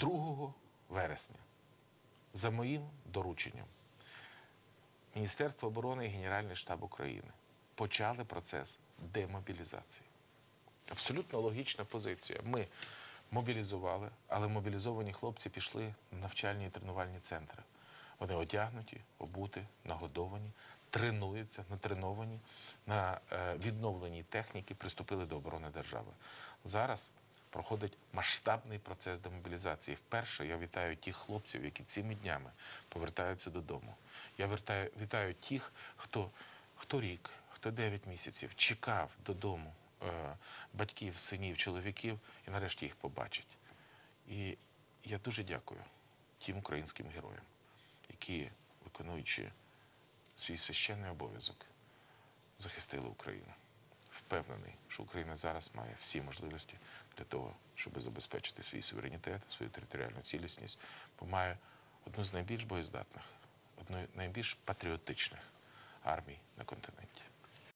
2 вересня за моїм дорученням Міністерство оборони і Генеральний штаб України почали процес демобілізації. Абсолютно логічна позиція. Ми мобілізували, але мобілізовані хлопці пішли на навчальні і тренувальні центри. Вони одягнуті, обуті, нагодовані, тренуються, натреновані на е, відновленій техніці, приступили до оборони держави. Зараз проходить масштабний процес демобілізації. Вперше я вітаю тих хлопців, які цими днями повертаються додому. Я вертаю, вітаю тих, хто, хто рік, хто 9 місяців чекав додому е, батьків, синів, чоловіків і нарешті їх побачить. І я дуже дякую тим українським героям, які, виконуючи свій священний обов'язок, захистили Україну. Впевнений, що Україна зараз має всі можливості для того, щоб забезпечити свій суверенітет, свою територіальну цілісність, бо має одну з найбільш боєздатних, одну з найбільш патріотичних армій на континенті.